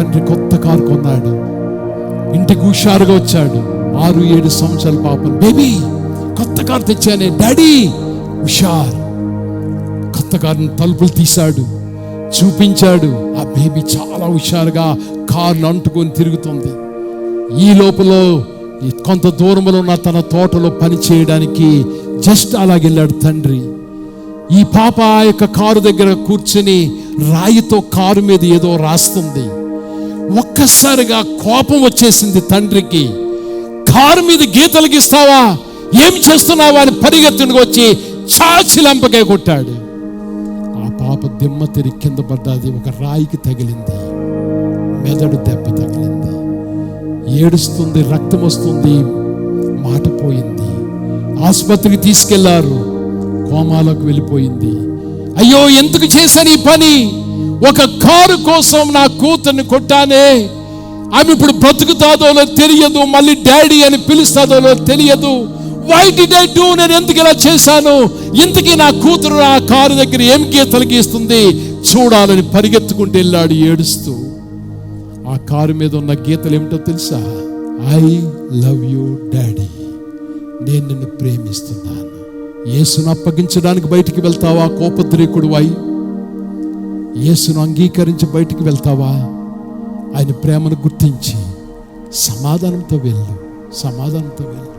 తండ్రి కొత్త కారు కొన్నాడు. ఇంటికి హుషారుగా వచ్చాడు. ఆరు ఏడు సంవత్సరాల పాపం. బేబీ కొత్త కారు తెచ్చానే. డాడీ హుషార్. కొత్త కారుని తలుపులు తీశాడు. చూపించాడు. ఆ బేబీ చాలా హుషారుగా కారును అంటుకొని తిరుగుతుంది. ఈ లోపల కొంత దూరంలో ఉన్న తన తోటలో పని చేయడానికి జస్ట్ అలాగెళ్ళాడు తండ్రి. ఈ పాప ఆ యొక్క కారు దగ్గర కూర్చుని రాయితో కారు మీద ఏదో రాస్తుంది. ఒక్కసారిగా కోపం వచ్చేసింది తండ్రికి. కారు మీద గీతలు గీస్తావా ఏం చేస్తున్నావా? అని పరిగెత్తుకు వచ్చి చాచి లంపకాయ కొట్టాడు. ఆ పాప దిమ్మ తిరిగి కింద పడ్డది. ఒక రాయికి తగిలింది. మెదడు దెబ్బ తగిలింది. ఏడుస్తుంది రక్తం వస్తుంది మాట పోయింది. ఆసుపత్రికి తీసుకెళ్ళారు. కోమాలోకి వెళ్ళిపోయింది. అయ్యో ఎందుకు చేశాను ఈ పని? ఒక కారు కోసం నా కూతుర్ని కొట్టానే ఆమె ఇప్పుడు బ్రతుకుతాదోలో తెలియదు మళ్ళీ డాడీ అని పిలుస్తాదోలో తెలియదు. వై డై ఐ డూ నేను ఎందుకు ఇలా చేశాను? ఇంతకీ నా కూతురు ఆ కారు దగ్గర ఏం గీతలు గీస్తుంది? చూడాలని పరిగెత్తుకుంటూ వెళ్ళాడు ఏడుస్తూ. ఆ కారు మీద ఉన్న గీతలు ఏమిటో తెలుసా? I love you daddy. నేను నిన్ను ప్రేమిస్తున్నాను. యేసును అప్పగించడానికి బయటికి వెళ్తావా కోపద్రేకుడు అయి? యేసును అంగీకరించి బయటికి వెళ్తావా? ఆయన ప్రేమను గుర్తించి సమాధానంతో వెళ్ళు సమాధానంతో వెళ్ళు.